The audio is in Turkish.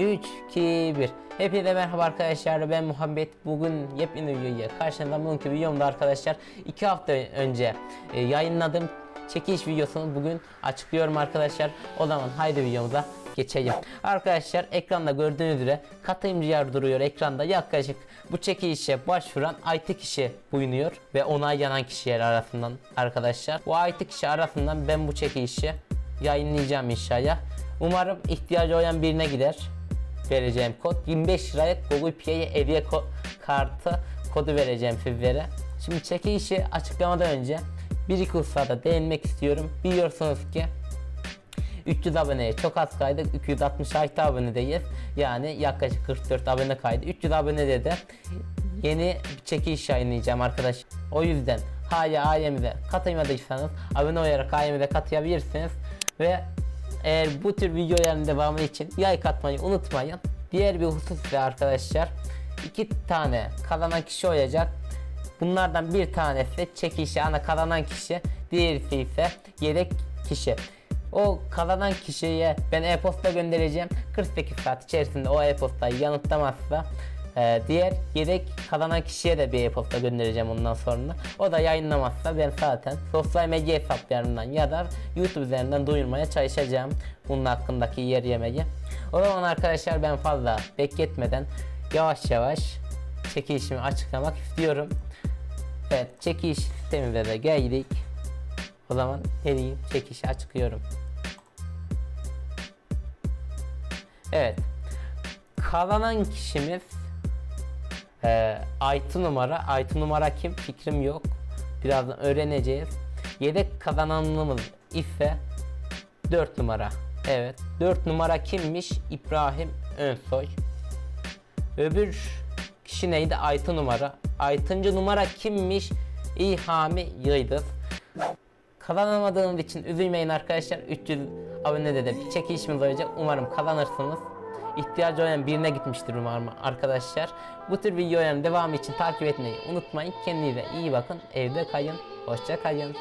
3, 2, 1. Hepinize merhaba arkadaşlar ben Muhammed. Bugün yepyeni videoya karşınızda bugünkü videomda arkadaşlar 2 hafta önce e, yayınladığım çekiliş videosunu bugün açıklıyorum arkadaşlar. O zaman haydi videomuza geçelim. Arkadaşlar ekranda gördüğünüz üzere katılımcı yer duruyor ekranda yaklaşık bu çekilişe başvuran 6 kişi bulunuyor ve onaylanan kişiler arasından arkadaşlar. Bu 6 kişi arasından ben bu çekilişi yayınlayacağım inşallah. Umarım ihtiyacı olan birine gider vereceğim kod 25 liraya Google Pay'e hediye ko- kartı kodu vereceğim sizlere. Şimdi çekilişi açıklamadan önce bir iki hususada değinmek istiyorum. Biliyorsunuz ki 300 aboneye çok az kaydık. 266 abonedeyiz. Yani yaklaşık 44 abone kaydı. 300 abonede de yeni bir çekiliş yayınlayacağım arkadaş. O yüzden hala ailemize katılmadıysanız abone olarak ailemize katılabilirsiniz. Ve eğer bu tür videoların devamı için like atmayı unutmayın. Diğer bir husus ise arkadaşlar iki tane kazanan kişi olacak. Bunlardan bir tanesi çekişi ana kazanan kişi, diğerisi ise yedek kişi. O kazanan kişiye ben e-posta göndereceğim. 48 saat içerisinde o e-postayı yanıtlamazsa e, diğer yedek kazanan kişiye de bir e-posta göndereceğim ondan sonra. O da yayınlamazsa ben zaten sosyal medya hesaplarından ya da YouTube üzerinden duyurmaya çalışacağım bunun hakkındaki yer yemeği. O zaman arkadaşlar ben fazla bekletmeden yavaş yavaş çekilişimi açıklamak istiyorum. Evet çekiliş sistemimize de geldik. O zaman ne diyeyim çekişi açıklıyorum. Evet. Kazanan kişimiz e, Aytı numara. Aytı numara kim? Fikrim yok. Birazdan öğreneceğiz. Yedek kazananımız ise 4 numara. Evet. 4 numara kimmiş? İbrahim Önsoy. Öbür kişi neydi? Aytı numara. Aytıncı numara kimmiş? İlhami Yıldız. Kazanamadığınız için üzülmeyin arkadaşlar. 300 abonede de bir çekilişimiz olacak. Umarım kazanırsınız. İhtiyacı olan birine gitmiştir umarım arkadaşlar. Bu tür videoların devamı için takip etmeyi unutmayın. Kendinize iyi bakın. Evde kayın. Hoşça kalın.